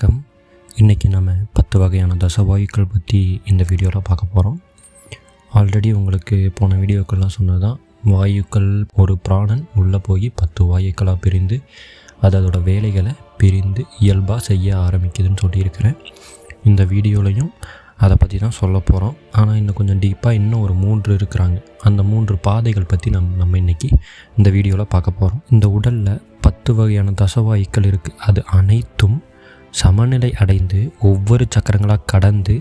வணக்கம். இன்றைக்கி நம்ம பத்து வகையான தசவாயுக்கள் பற்றி இந்த வீடியோவில் பார்க்க போகிறோம் ஆல்ரெடி உங்களுக்கு போன வீடியோக்கள்லாம் சொன்னது தான் வாயுக்கள் ஒரு பிராணன் உள்ளே போய் பத்து வாயுக்களாக பிரிந்து அது அதோட வேலைகளை பிரிந்து இயல்பாக செய்ய ஆரம்பிக்குதுன்னு சொல்லியிருக்கிறேன். இந்த வீடியோலையும் அதை பற்றி தான் சொல்ல போகிறோம் ஆனால் இன்னும் கொஞ்சம் டீப்பாக இன்னும் ஒரு மூன்று இருக்கிறாங்க. அந்த மூன்று பாதைகள் பற்றி நம் நம்ம இன்றைக்கி இந்த வீடியோவில் பார்க்க போகிறோம் இந்த உடலில் பத்து வகையான தசவாயுக்கள் இருக்குது அது அனைத்தும் சமநிலை அடைந்து ஒவ்வொரு சக்கரங்களாக கடந்து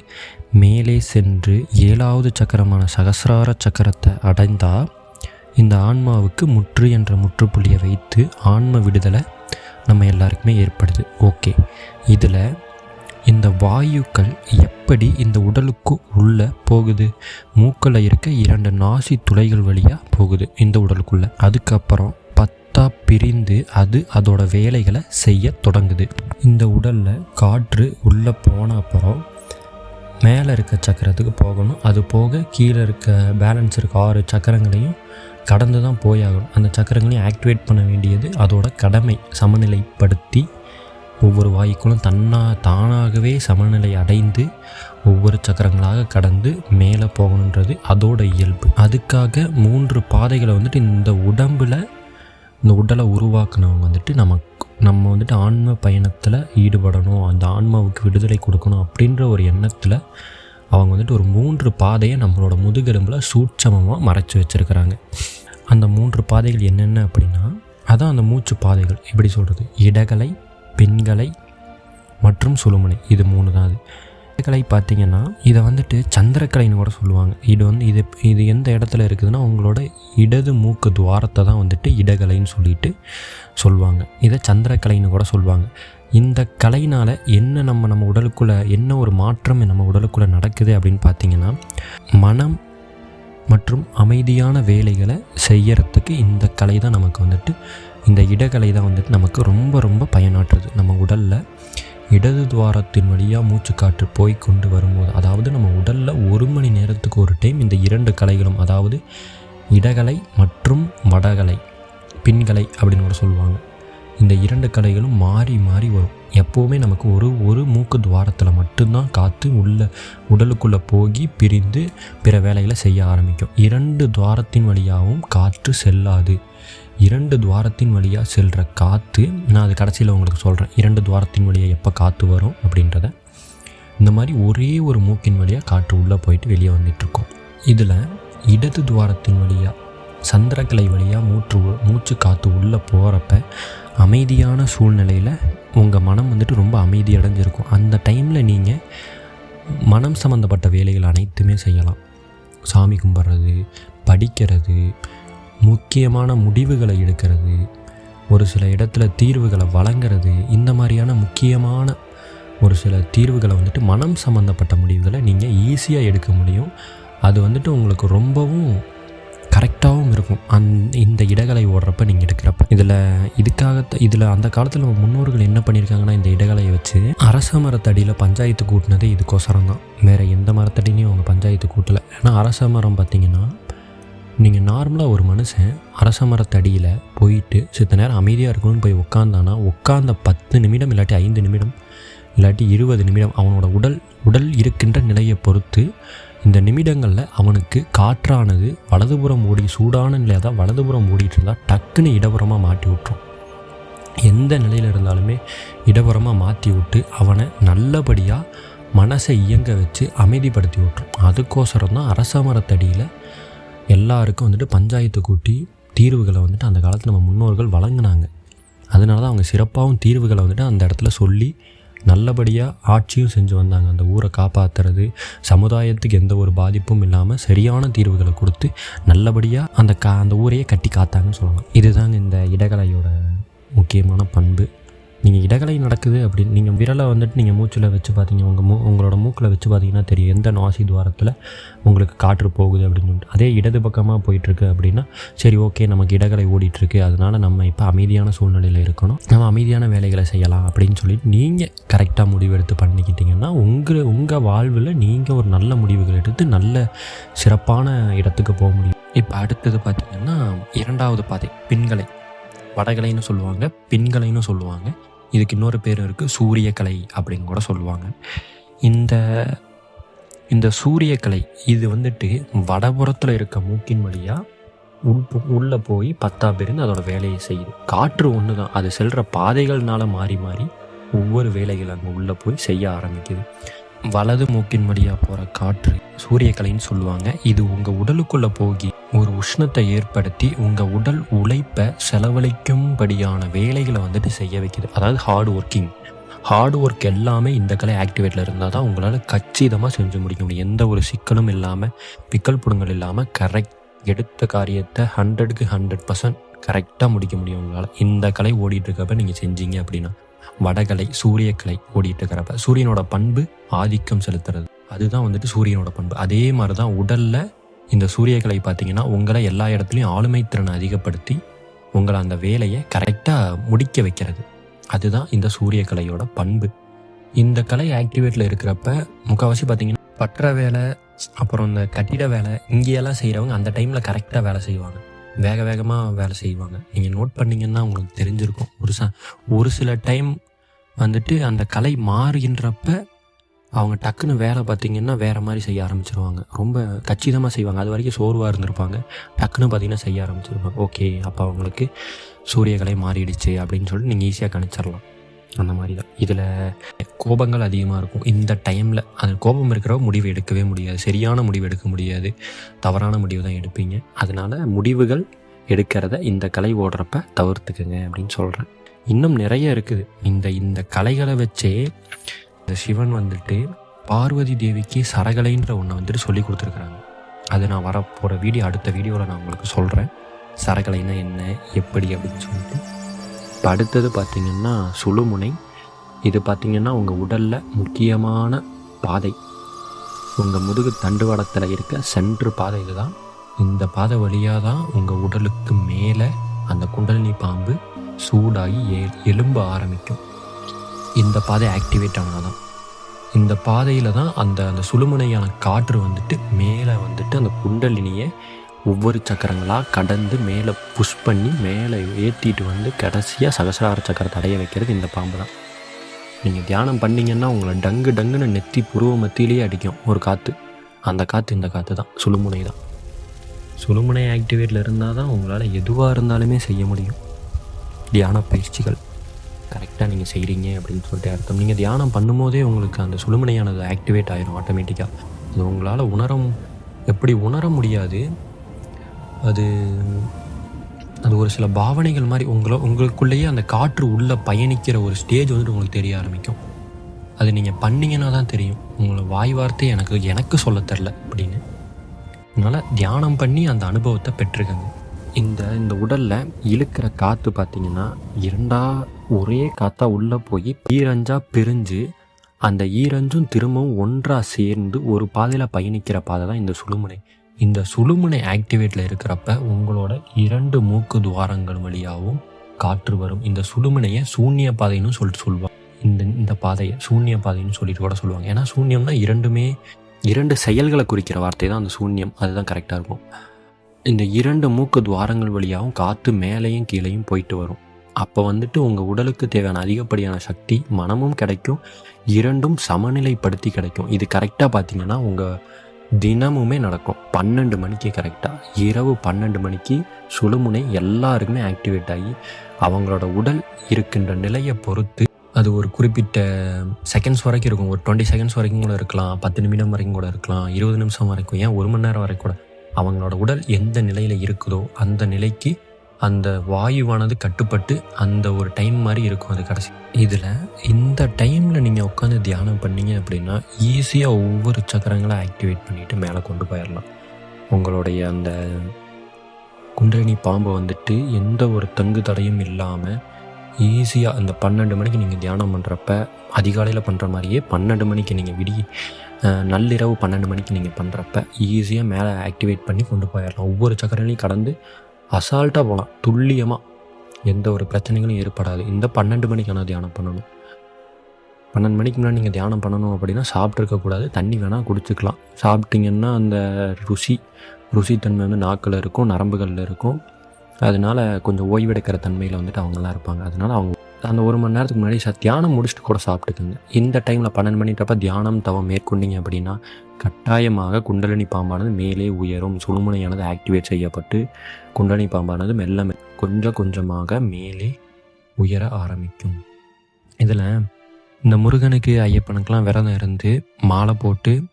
மேலே சென்று ஏழாவது சக்கரமான சகசிரார சக்கரத்தை அடைந்தால் இந்த ஆன்மாவுக்கு முற்று என்ற முற்றுப்புள்ளியை வைத்து ஆன்ம விடுதலை நம்ம எல்லாருக்குமே ஏற்படுது. ஓகே. இதில் இந்த வாயுக்கள் எப்படி இந்த உடலுக்கு உள்ளே போகுது? மூக்கில் இருக்க இரண்டு நாசி துளைகள் வழியாக போகுது இந்த உடலுக்குள்ளே. அதுக்கப்புறம் பத்தா பிரிந்து அது அதோட வேலைகளை செய்ய தொடங்குது. இந்த உடலில் காற்று உள்ளே போன அப்புறம் மேலே இருக்க சக்கரத்துக்கு போகணும். அது போக கீழே இருக்க பேலன்ஸ் இருக்க ஆறு சக்கரங்களையும் கடந்து தான் போயாகணும். அந்த சக்கரங்களையும் ஆக்டிவேட் பண்ண வேண்டியது அதோட கடமை. சமநிலைப்படுத்தி ஒவ்வொரு வாயுக்களும் தன்னா தானாகவே சமநிலை அடைந்து ஒவ்வொரு சக்கரங்களாக கடந்து மேலே போகணுன்றது அதோட இயல்பு. அதுக்காக மூன்று பாதைகளை வந்துட்டு இந்த உடம்பில் இந்த உடலை உருவாக்குனவங்க வந்துட்டு நமக்கு நம்ம வந்துட்டு ஆன்ம பயணத்தில் ஈடுபடணும் அந்த ஆன்மாவுக்கு விடுதலை கொடுக்கணும் அப்படின்ற ஒரு எண்ணத்தில் அவங்க வந்துட்டு ஒரு மூன்று பாதையை நம்மளோட முதுகெலும்பில் சூட்சமமாக மறைச்சி வச்சுருக்கிறாங்க. அந்த மூன்று பாதைகள் என்னென்ன அப்படின்னா அதான் அந்த மூச்சு பாதைகள். எப்படி சொல்கிறது இடகலை பெண்களை மற்றும் சுழுமனை. இது மூணு தான் அது. இடகலை பார்த்தீங்கன்னா இதை வந்துட்டு சந்திரக்கலைன்னு கூட சொல்லுவாங்க. இது வந்து இது இது எந்த இடத்துல இருக்குதுன்னா உங்களோட இடது மூக்கு துவாரத்தை தான் வந்துட்டு இடகலைன்னு சொல்லிட்டு சொல்லுவாங்க. இதை சந்திரக்கலைன்னு கூட சொல்லுவாங்க. இந்த கலையினால் என்ன நம்ம நம்ம உடலுக்குள்ளே என்ன ஒரு மாற்றம் நம்ம உடலுக்குள்ளே நடக்குது அப்படின்னு பார்த்தீங்கன்னா மனம் மற்றும் அமைதியான வேலைகளை செய்யறதுக்கு இந்த கலை தான் நமக்கு வந்துட்டு இந்த இடகலை தான் வந்துட்டு நமக்கு ரொம்ப ரொம்ப பயனாற்றுது. நம்ம உடலில் இடது துவாரத்தின் வழியாக மூச்சுக்காற்று போய் கொண்டு வரும்போது அதாவது நம்ம உடலில் ஒரு மணி நேரத்துக்கு ஒரு டைம் இந்த இரண்டு கலைகளும் அதாவது இடகலை மற்றும் வடகலை பின்கலை அப்படின்னு கூட சொல்லுவாங்க. இந்த இரண்டு கலைகளும் மாறி மாறி வரும். எப்போவுமே நமக்கு ஒரு ஒரு மூக்கு துவாரத்தில் மட்டும்தான் காற்று உள்ள உடலுக்குள்ளே போகி பிரிந்து பிற வேலைகளை செய்ய ஆரம்பிக்கும். இரண்டு துவாரத்தின் வழியாகவும் காற்று செல்லாது. இரண்டு துவாரத்தின் வழியாக செல்கிற காற்று நான் அது கடைசியில் உங்களுக்கு சொல்கிறேன் இரண்டு துவாரத்தின் வழியாக எப்போ காற்று வரும் அப்படின்றத இந்த மாதிரி ஒரே ஒரு மூக்கின் வழியாக காற்று உள்ளே போயிட்டு வெளியே வந்துட்டுருக்கோம். இதில் இடது துவாரத்தின் வழியாக சந்திரக்கலை வழியாக மூற்று மூச்சு காற்று உள்ளே போகிறப்ப அமைதியான சூழ்நிலையில் உங்கள் மனம் வந்துட்டு ரொம்ப அமைதி அடைஞ்சிருக்கும். அந்த டைமில் நீங்கள் மனம் சம்மந்தப்பட்ட வேலைகள் அனைத்துமே செய்யலாம். சாமி கும்பிட்றது படிக்கிறது முக்கியமான முடிவுகளை எடுக்கிறது. ஒரு சில இடத்துல தீர்வுகளை வழங்குறது. இந்த மாதிரியான முக்கியமான ஒரு சில தீர்வுகளை வந்துட்டு மனம் சம்மந்தப்பட்ட முடிவுகளை நீங்கள் ஈஸியாக எடுக்க முடியும். அது வந்துட்டு உங்களுக்கு ரொம்பவும் கரெக்டாகவும் இருக்கும். அந் இந்த இடகலை ஓடுறப்ப நீங்கள் எடுக்கிறப்ப. இதில் இதுக்காக இதில் அந்த காலத்தில் நம்ம முன்னோர்கள் என்ன பண்ணியிருக்காங்கன்னா இந்த இடகலையை வச்சு அரச மரத்தடியில் பஞ்சாயத்து கூட்டினதே இதுக்கோசரம் தான் வேறு எந்த மரத்தடினையும் அவங்க பஞ்சாயத்து கூட்டலை. ஏன்னா அரச மரம் பார்த்திங்கன்னா நீங்கள் நார்மலாக ஒரு மனுஷன் அரச மரத்தடியில் போயிட்டு சித்த நேரம் அமைதியாக இருக்கணும்னு போய் உட்காந்தானா உட்காந்த பத்து நிமிடம் இல்லாட்டி ஐந்து நிமிடம் இல்லாட்டி இருபது நிமிடம் அவனோட உடல் உடல் இருக்கின்ற நிலையை பொறுத்து இந்த நிமிடங்களில் அவனுக்கு காற்றானது வலதுபுறம் ஓடி சூடான நிலையாக தான் வலதுபுறம் ஓடிட்டு இருந்தால் டக்குன்னு இடபுறமாக மாட்டி விட்டுரும். எந்த நிலையில் இருந்தாலுமே இடபுறமாக மாற்றி விட்டு அவனை நல்லபடியாக மனசை இயங்க வச்சு அமைதிப்படுத்தி விட்டுரும். அதுக்கோசரம் தான் அரச மரத்தடியில் எல்லாருக்கும் வந்துட்டு பஞ்சாயத்து கூட்டி தீர்வுகளை வந்துட்டு அந்த காலத்தில் நம்ம முன்னோர்கள் வழங்கினாங்க. அதனால தான் அவங்க சிறப்பாகவும் தீர்வுகளை வந்துட்டு அந்த இடத்துல சொல்லி நல்லபடியாக ஆட்சியும் செஞ்சு வந்தாங்க. அந்த ஊரை காப்பாற்றுறது சமுதாயத்துக்கு எந்த ஒரு பாதிப்பும் இல்லாமல் சரியான தீர்வுகளை கொடுத்து நல்லபடியாக அந்த கா அந்த ஊரையே கட்டி காத்தாங்கன்னு சொல்லலாம் இதுதாங்க இந்த இடகலையோட முக்கியமான பண்பு. நீங்கள் இடகலை நடக்குது அப்படின்னு நீங்கள் விரலை வந்துட்டு நீங்கள் மூச்சில் வச்சு பார்த்தீங்க உங்கள் மூ உங்களோட மூக்கில் வச்சு பார்த்தீங்கன்னா தெரியும் எந்த நாசி துவாரத்தில் உங்களுக்கு காற்று போகுது அப்படின்னு சொல்லிட்டு. அதே இடது பக்கமாக போயிட்டுருக்கு அப்படின்னா சரி ஓகே நமக்கு இடகலை ஓடிட்டுருக்கு அதனால் நம்ம இப்போ அமைதியான சூழ்நிலையில் இருக்கணும். நம்ம அமைதியான வேலைகளை செய்யலாம் அப்படின்னு சொல்லி நீங்கள் கரெக்டாக முடிவெடுத்து பண்ணிக்கிட்டிங்கன்னா உங்கள் உங்கள் வாழ்வில் நீங்கள் ஒரு நல்ல முடிவுகள் எடுத்து நல்ல சிறப்பான இடத்துக்கு போக முடியும். இப்போ அடுத்தது பார்த்திங்கன்னா இரண்டாவது பாதை பின்களை வடகலைன்னு சொல்லுவாங்க பின்கலைன்னு சொல்லுவாங்க. இதுக்கு இன்னொரு பேர் இருக்குது சூரியக்கலை அப்படின்னு கூட சொல்லுவாங்க. இந்த இந்த சூரியக்கலை இது வந்துட்டு வடபுறத்தில் இருக்க மூக்கின் வழியாக உள் உள்ளே போய் பத்தா பேருந்து அதோட வேலையை செய்யுது. காற்று ஒன்று தான் அது செல்கிற பாதைகள்னால மாறி மாறி ஒவ்வொரு வேலைகள் அங்கே உள்ளே போய் செய்ய ஆரம்பிக்குது. வலது மூக்கின் வழியாக போகிற காற்று சூரியக்கலைன்னு சொல்லுவாங்க. இது உங்கள் உடலுக்குள்ளே போகி ஒரு உஷ்ணத்தை ஏற்படுத்தி உங்கள் உடல் உழைப்பை செலவழிக்கும்படியான வேலைகளை வந்துட்டு செய்ய வைக்கிது அதாவது ஹார்ட் ஒர்க்கிங் ஹார்ட் ஒர்க் எல்லாமே இந்த கலை ஆக்டிவேட்டில் இருந்தால் தான் உங்களால் கச்சிதமாக செஞ்சு முடிக்க முடியும். எந்த ஒரு சிக்கலும் இல்லாமல் பிக்கல் புடுங்கள் இல்லாமல் கரெக்ட் எடுத்த காரியத்தை ஹண்ட்ரடுக்கு ஹண்ட்ரட் பர்சன்ட் கரெக்டாக முடிக்க முடியும் உங்களால். இந்த கலை ஓடிட்டுருக்கப்ப நீங்கள் செஞ்சீங்க அப்படின்னா வடகலை சூரியக்கலை ஓடிட்டுருக்கிறப்ப சூரியனோட பண்பு ஆதிக்கம் செலுத்துறது. அதுதான் வந்துட்டு சூரியனோட பண்பு. அதே மாதிரி தான் உடலில் இந்த சூரியகலை பார்த்தீங்கன்னா உங்களை எல்லா இடத்துலையும் ஆளுமை திறனை அதிகப்படுத்தி உங்களை அந்த வேலையை கரெக்டாக முடிக்க வைக்கிறது. அதுதான் இந்த சூரியகலையோட பண்பு. இந்த கலை ஆக்டிவேட்டில் இருக்கிறப்ப முக்கால்வாசி பார்த்தீங்கன்னா பற்ற வேலை அப்புறம் இந்த கட்டிட வேலை இங்கேயெல்லாம் செய்கிறவங்க அந்த டைமில் கரெக்டாக வேலை செய்வாங்க. வேக வேகமாக வேலை செய்வாங்க. நீங்கள் நோட் பண்ணிங்கன்னா உங்களுக்கு தெரிஞ்சிருக்கும். ஒரு ச ஒரு சில டைம் வந்துட்டு அந்த கலை மாறுகின்றப்ப அவங்க டக்குன்னு வேலை பார்த்தீங்கன்னா வேறு மாதிரி செய்ய ஆரம்பிச்சிருவாங்க. ரொம்ப கச்சிதமாக செய்வாங்க. அது வரைக்கும் சோர்வாக இருந்திருப்பாங்க. டக்குன்னு பார்த்தீங்கன்னா செய்ய ஆரம்பிச்சிருப்பாங்க. ஓகே அப்போ அவங்களுக்கு சூரியகலை மாறிடுச்சு அப்படின்னு சொல்லிட்டு நீங்கள் ஈஸியாக கணிச்சிடலாம் அந்த மாதிரி தான். இதில் கோபங்கள் அதிகமாக இருக்கும். இந்த டைமில் அந்த கோபம் இருக்கிற முடிவு எடுக்கவே முடியாது. சரியான முடிவு எடுக்க முடியாது. தவறான முடிவு தான் எடுப்பீங்க. அதனால் முடிவுகள் எடுக்கிறத இந்த கலை ஓடுறப்ப தவிர்த்துக்குங்க அப்படின்னு சொல்கிறேன் இன்னும் நிறைய இருக்குது. இந்த இந்த கலைகளை வச்சே இந்த சிவன் வந்துட்டு பார்வதி தேவிக்கு சரகலைன்ற ஒன்றை வந்துட்டு சொல்லி கொடுத்துருக்குறாங்க. அது நான் வரப்போகிற வீடியோ அடுத்த வீடியோவில் நான் உங்களுக்கு சொல்கிறேன் சரகலைன்னா என்ன எப்படி அப்படின்னு சொல்லிட்டு. இப்போ அடுத்தது பார்த்திங்கன்னா சுழுமுனை. இது பார்த்திங்கன்னா உங்கள் உடலில் முக்கியமான பாதை. உங்கள் முதுகு தண்டுவடத்தில் இருக்க சென்ட்ரு பாதை இதுதான். இந்த பாதை வழியாக தான் உங்கள் உடலுக்கு மேலே அந்த குண்டலினி பாம்பு சூடாகி எ எலும்ப ஆரம்பிக்கும். இந்த பாதை ஆக்டிவேட் ஆனால் தான். இந்த பாதையில் தான் அந்த அந்த சுழுமுனையான காற்று வந்துட்டு மேலே வந்துட்டு அந்த குண்டலினியை ஒவ்வொரு சக்கரங்களாக கடந்து மேலே புஷ் பண்ணி மேலே ஏற்றிட்டு வந்து கடைசியாக சகசரார சக்கரத்தை அடைய வைக்கிறது இந்த பாம்பு தான். நீங்கள் தியானம் பண்ணிங்கன்னா உங்களை டங்கு டங்குன்னு நெத்தி புருவ மத்தியிலேயே அடிக்கும். ஒரு காற்று அந்த காற்று இந்த காற்று தான். சுழுமுனை தான். சுழுமுனை ஆக்டிவேட்டில் இருந்தால் தான் உங்களால் எதுவாக இருந்தாலுமே செய்ய முடியும். தியான பயிற்சிகள். கரெக்டாக நீங்கள் செய்கிறீங்க அப்படின்னு சொல்லிட்டு அர்த்தம். நீங்கள் தியானம் பண்ணும்போதே உங்களுக்கு அந்த சுழுமனையானது ஆக்டிவேட் ஆயிரும் ஆட்டோமேட்டிக்காக அது உங்களால் உணரும் எப்படி உணர முடியாது அது அது ஒரு சில பாவனைகள் மாதிரி உங்களை உங்களுக்குள்ளேயே அந்த காற்று உள்ளே பயணிக்கிற ஒரு ஸ்டேஜ் வந்துட்டு உங்களுக்கு தெரிய ஆரம்பிக்கும். அது நீங்கள் பண்ணீங்கன்னா தான் தெரியும். உங்களை வாய் வார்த்தை எனக்கு எனக்கு சொல்ல தெரில அப்படின்னு. அதனால் தியானம் பண்ணி அந்த அனுபவத்தை பெற்றுக்கங்க. இந்த இந்த உடலில் இழுக்கிற காற்று பார்த்தீங்கன்னா இரண்டா ஒரே காற்றா உள்ளே போய் ஈரஞ்சா பிரிஞ்சு அந்த ஈரஞ்சும் திரும்பவும் ஒன்றாக சேர்ந்து ஒரு பாதையில் பயணிக்கிற பாதை தான் இந்த சுழுமுனை. இந்த சுழுமுனை ஆக்டிவேட்டில் இருக்கிறப்ப உங்களோட இரண்டு மூக்கு துவாரங்கள் வழியாகவும் காற்று வரும். இந்த சுழுமுனையை சூன்ய பாதைன்னு சொல்லிட்டு சொல்லுவாங்க இந்த இந்த பாதையை சூன்ய பாதைன்னு சொல்லிட்டு கூட சொல்லுவாங்க ஏன்னா சூன்யம்னா இரண்டுமே இரண்டு செயல்களை குறிக்கிற வார்த்தை தான் அந்த சூன்யம். அதுதான் கரெக்டாக இருக்கும். இந்த இரண்டு மூக்கு துவாரங்கள் வழியாகவும் காற்று மேலேயும் கீழேயும் போயிட்டு வரும். அப்போ வந்துட்டு உங்கள் உடலுக்கு தேவையான அதிகப்படியான சக்தி மனமும் கிடைக்கும் இரண்டும் சமநிலைப்படுத்தி கிடைக்கும். இது கரெக்டாக பார்த்தீங்கன்னா உங்கள் தினமுமே நடக்கும். பன்னெண்டு மணிக்கு கரெக்டாக இரவு பன்னெண்டு மணிக்கு சுழுமுனை எல்லாருக்குமே ஆக்டிவேட் ஆகி அவங்களோட உடல் இருக்கின்ற நிலையை பொறுத்து அது ஒரு குறிப்பிட்ட செகண்ட்ஸ் வரைக்கும் இருக்கும். ஒரு டுவெண்ட்டி செகண்ட்ஸ் வரைக்கும் கூட இருக்கலாம் பத்து நிமிடம் வரைக்கும் கூட இருக்கலாம் இருபது நிமிஷம் வரைக்கும் ஏன் ஒரு மணி நேரம் வரைக்கும் கூட அவங்களோட உடல் எந்த நிலையில் இருக்குதோ அந்த நிலைக்கு அந்த வாயுவானது கட்டுப்பட்டு அந்த ஒரு டைம் மாதிரி இருக்கும் அது கடைசி. இதில் இந்த டைமில் நீங்கள் உட்காந்து தியானம் பண்ணீங்க அப்படின்னா ஈஸியாக ஒவ்வொரு சக்கரங்களை ஆக்டிவேட் பண்ணிவிட்டு மேலே கொண்டு போயிடலாம் உங்களுடைய அந்த குண்டலினி பாம்பை வந்துட்டு எந்த ஒரு தங்கு தடையும் இல்லாமல் ஈஸியாக அந்த பன்னெண்டு மணிக்கு நீங்கள் தியானம் பண்ணுறப்ப அதிகாலையில் பண்ணுற மாதிரியே பன்னெண்டு மணிக்கு நீங்கள் விடி நள்ளிரவு பன்னெண்டு மணிக்கு நீங்கள் பண்ணுறப்ப ஈஸியாக மேலே ஆக்டிவேட் பண்ணி கொண்டு போயிடலாம் ஒவ்வொரு சக்கரங்களையும் கடந்து அசால்ட்டாக போகலாம் துல்லியமாக எந்த ஒரு பிரச்சனைகளும் ஏற்படாது. இந்த பன்னெண்டு மணிக்கான தியானம் பண்ணணும். பன்னெண்டு மணிக்கு முன்னாடி நீங்கள் தியானம் பண்ணணும் அப்படின்னா சாப்பிட்ருக்கக்கூடாது தண்ணி வேணால் குடிச்சுக்கலாம். சாப்பிட்டீங்கன்னா அந்த ருசி ருசித்தன்மை வந்து நாக்கில் இருக்கும் நரம்புகளில் இருக்கும். அதனால கொஞ்சம் ஓய்வெடுக்கிற தன்மையில் வந்துட்டு அவங்கெல்லாம் இருப்பாங்க. அதனால அவங்க அந்த ஒரு மணி நேரத்துக்கு முன்னாடி சார் தியானம் முடிச்சுட்டு கூட சாப்பிட்டுக்குங்க. இந்த டைமில் பன்னெண்டு மணிட்டப்ப தியானம் தவம் மேற்கொண்டீங்க அப்படின்னா கட்டாயமாக குண்டலினி பாம்பானது மேலே உயரும். சுழுமுனையானது ஆக்டிவேட் செய்யப்பட்டு குண்டலினி பாம்பானது மெல்ல மெல்ல கொஞ்சம் கொஞ்சமாக மேலே உயர ஆரம்பிக்கும். இதில் இந்த முருகனுக்கு ஐயப்பனுக்கெலாம் விரதம் இருந்து மாலை போட்டு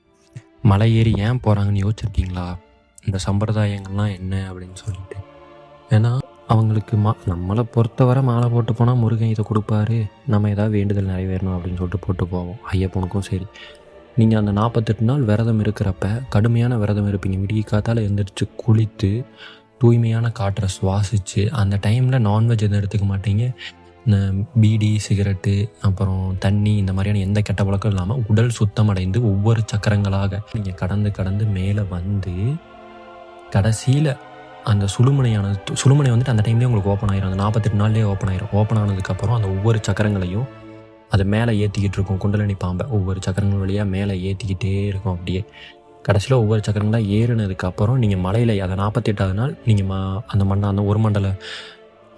மலை ஏறி ஏன் போகிறாங்கன்னு யோசிச்சிருக்கீங்களா? இந்த சம்பிரதாயங்கள்லாம் என்ன அப்படின்னு சொல்லிட்டு. ஏன்னா அவங்களுக்கு மா நம்மளை பொறுத்தவரை மாலை போட்டு போனால் முருகன் இதை கொடுப்பாரு. நம்ம ஏதாவது வேண்டுதல் நிறைவேறணும் அப்படின்னு சொல்லிட்டு போட்டு போவோம். ஐயப்பனுக்கும் சரி. நீங்கள் அந்த நாற்பத்தெட்டு நாள் விரதம் இருக்கிறப்ப கடுமையான விரதம் இருப்பீங்க. விடிய காத்தால் எழுந்திரிச்சு குளித்து தூய்மையான காற்றை சுவாசித்து அந்த டைமில் நான்வெஜ் எதுவும் எடுத்துக்க மாட்டீங்க. இந்த பீடி சிகரெட்டு அப்புறம் தண்ணி இந்த மாதிரியான எந்த கெட்ட பழக்கம் இல்லாமல் உடல் சுத்தமடைந்து ஒவ்வொரு சக்கரங்களாக நீங்கள் கடந்து கடந்து மேலே வந்து கடைசியில் அந்த சுழுமுனையானது சுழுமுனை வந்துட்டு அந்த டைம்லேயே உங்களுக்கு ஓப்பன் ஆயிரும். அந்த நாற்பத்தெட்டு நாள்லேயே ஓப்பன் ஆயிரும். ஓப்பன் ஆனதுக்கப்புறம் அந்த ஒவ்வொரு சக்கரங்களையும் அது மேலே ஏற்றிக்கிட்டு இருக்கும். குண்டலினி பாம்பை. ஒவ்வொரு சக்கரங்கள் வழியாக மேலே ஏற்றிக்கிட்டே இருக்கும் அப்படியே. கடைசியில் ஒவ்வொரு சக்கரங்களாக ஏறினதுக்கப்புறம் நீங்கள் மலையில் அதை நாற்பத்தெட்டாவது நாள் நீங்கள் ம அந்த மண்ணை அந்த ஒரு மண்டல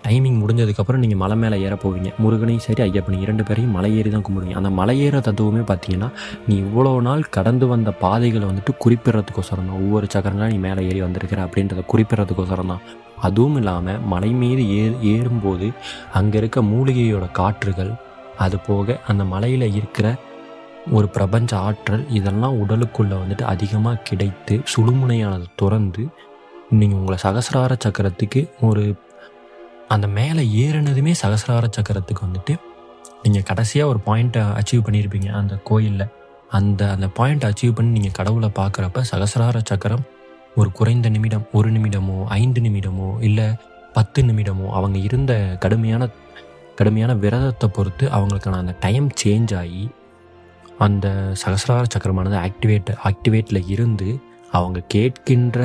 டைமிங் முடிஞ்சதுக்கப்புறம் நீங்கள் மலை மேலே ஏற போவீங்க. முருகனையும் சரி ஐயப்பனையும் இரண்டு பேரையும் மலை ஏறி தான் கும்பிடுவீங்க. அந்த மலை ஏற தத்துவமே பார்த்தீங்கன்னா நீ இவ்வளோ நாள் கடந்து வந்த பாதைகளை வந்துட்டு குறிப்பிடறதுக்கோசரம் தான். ஒவ்வொரு சக்கரங்களாக நீ மேலே ஏறி வந்திருக்கிற அப்படின்றத குறிப்பிடறதுக்கோசரம் தான். அதுவும் இல்லாமல் மலை மீது ஏ ஏறும்போது அங்கே இருக்க மூலிகையோட காற்றுகள் அது போக அந்த மலையில் இருக்கிற ஒரு பிரபஞ்ச ஆற்றல் இதெல்லாம் உடலுக்குள்ளே வந்துட்டு அதிகமாக கிடைத்து சுழுமுனையானது துறந்து நீங்கள் உங்களை சகசிரார சக்கரத்துக்கு ஒரு அந்த மேலே ஏறினதுமே சகசிரார சக்கரத்துக்கு வந்துட்டு நீங்கள் கடைசியாக ஒரு பாயிண்ட்டை அச்சீவ் பண்ணியிருப்பீங்க அந்த கோயிலில். அந்த அந்த பாயிண்ட்டை அச்சீவ் பண்ணி நீங்கள் கடவுளை பார்க்குறப்ப சகசிரார சக்கரம் ஒரு குறைந்த நிமிடம் ஒரு நிமிடமோ ஐந்து நிமிடமோ இல்லை பத்து நிமிடமோ அவங்க இருந்த கடுமையான கடுமையான விரதத்தை பொறுத்து அவங்களுக்கான அந்த டைம் சேஞ்ச் ஆகி அந்த சகசிரார சக்கரமானது ஆக்டிவேட் ஆக்டிவேட்டில் இருந்து அவங்க கேட்கின்ற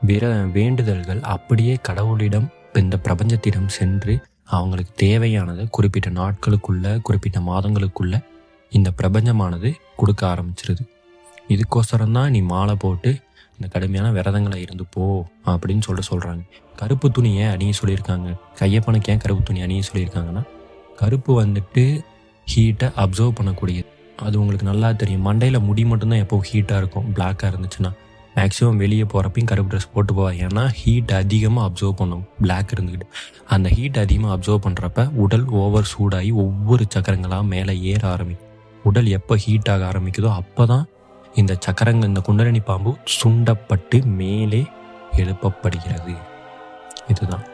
விர வேண்டுதல்கள் அப்படியே கடவுளிடம் இந்த பிரபஞ்சத்திடம் சென்று அவங்களுக்கு தேவையானதை குறிப்பிட்ட நாட்களுக்குள்ள குறிப்பிட்ட மாதங்களுக்குள்ள இந்த பிரபஞ்சமானது கொடுக்க ஆரம்பிச்சிருது. இதுக்கோசரம் தான் நீ மாலை போட்டு இந்த கடுமையான விரதங்களை இருந்து போ அப்படின்னு சொல்லிட்டு சொல்கிறாங்க கருப்பு துணியை அணிய சொல்லியிருக்காங்க? கையப்பனுக்கு ஏன் கருப்பு துணி அணிய சொல்லியிருக்காங்கன்னா கருப்பு வந்துட்டு ஹீட்டை அப்சர்வ் பண்ணக்கூடியது. அது உங்களுக்கு நல்லா தெரியும். மண்டையில் முடி மட்டும்தான் எப்போ ஹீட்டாக இருக்கும். பிளாக்காக இருந்துச்சுன்னா. மேக்ஸிமம் வெளியே போகிறப்பையும் கருப்பு ட்ரெஸ் போட்டு போவாங்க ஏன்னா ஹீட் அதிகமாக அப்சர்வ் பண்ணும். பிளாக் இருந்துக்கிட்டு அந்த ஹீட் அதிகமாக அப்சர்வ் பண்ணுறப்ப உடல் ஓவர் சூடாகி ஒவ்வொரு சக்கரங்களாக மேலே ஏற ஆரம்பிக்கும். உடல் எப்போ ஹீட் ஆக ஆரம்பிக்குதோ அப்போ தான் இந்த சக்கரங்கள் இந்த குண்டலினி பாம்பு சுண்டப்பட்டு மேலே எழுப்பப்படுகிறது. இதுதான்.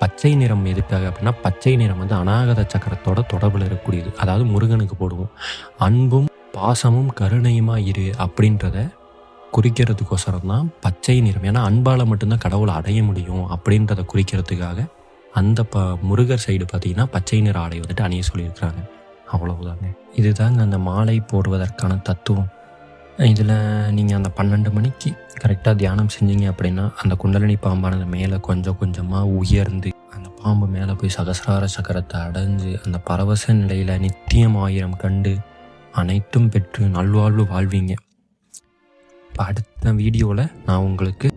பச்சை நிறம் எதுக்காக அப்படின்னா பச்சை நிறம் வந்து அநாகத சக்கரத்தோட தொடர்பில் இருக்கக்கூடியது. அதாவது முருகனுக்கு போடுவோம். அன்பும் பாசமும் கருணையுமா இரு அப்படின்றத குறிக்கிறதுக்கோசரம் தான் பச்சை நிறம். ஏன்னா அன்பால் மட்டும்தான் கடவுளை அடைய முடியும் அப்படின்றத குறிக்கிறதுக்காக அந்த ப முருகர் சைடு பார்த்தீங்கன்னா பச்சை நிற ஆடை வந்துட்டு அணிய சொல்லியிருக்கிறாங்க. அவ்வளவுதாங்க இதுதாங்க அந்த மாலை போடுவதற்கான தத்துவம். இதில் நீங்கள் அந்த பன்னெண்டு மணிக்கு கரெக்டாக தியானம் செஞ்சீங்க அப்படின்னா அந்த குண்டலினி பாம்பானது மேலே கொஞ்சம் கொஞ்சமாக உயர்ந்து அந்த பாம்பு மேலே போய் சகசிரார சக்கரத்தை அடைஞ்சு அந்த பரவச நிலையில் நித்தியம் ஆயிரம் கண்டு அனைத்தும் பெற்று நல்வாழ்வு வாழ்வீங்க. அடுத்த வீடியோவில் நான் உங்களுக்கு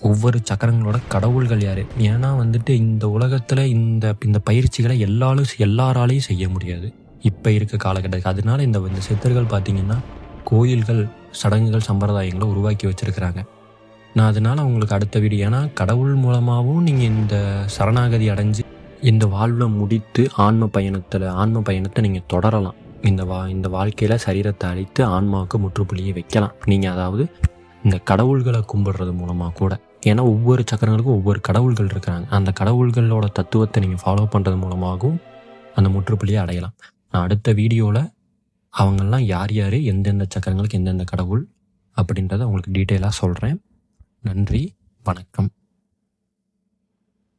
ஒவ்வொரு சக்கரங்களோட கடவுள்கள் யார்? ஏன்னா வந்துட்டு இந்த உலகத்தில் இந்த இந்த பயிற்சிகளை எல்லாரும் எல்லாராலையும் செய்ய முடியாது. இப்போ இருக்க காலகட்டத்துக்கு. அதனால இந்த இந்த சித்தர்கள் பார்த்தீங்கன்னா கோயில்கள் சடங்குகள் சம்பிரதாயங்களை உருவாக்கி வச்சுருக்கிறாங்க. நான் அதனால் உங்களுக்கு அடுத்த வீடியோ ஏன்னா கடவுள் மூலமாகவும் நீங்கள் இந்த சரணாகதி அடைஞ்சு இந்த வாழ்வை முடித்து ஆன்ம பயணத்தில் ஆன்ம பயணத்தை நீங்கள் தொடரலாம். இந்த வா இந்த வாழ்க்கையில் சரீரத்தை அழித்து ஆன்மாவுக்கு முற்றுப்புள்ளியை வைக்கலாம். நீங்கள் அதாவது இந்த கடவுள்களை கும்பிடுறது மூலமாக கூட. ஏன்னா ஒவ்வொரு சக்கரங்களுக்கும் ஒவ்வொரு கடவுள்கள் இருக்கிறாங்க. அந்த கடவுள்களோட தத்துவத்தை நீங்கள் ஃபாலோ பண்ணுறது மூலமாகவும் அந்த முற்றுப்புள்ளியை அடையலாம். நான் அடுத்த வீடியோவில் அவங்கெல்லாம் யார் யார் எந்தெந்த சக்கரங்களுக்கு எந்தெந்த கடவுள் அப்படின்றத உங்களுக்கு டீட்டெயிலாக சொல்கிறேன் நன்றி வணக்கம்.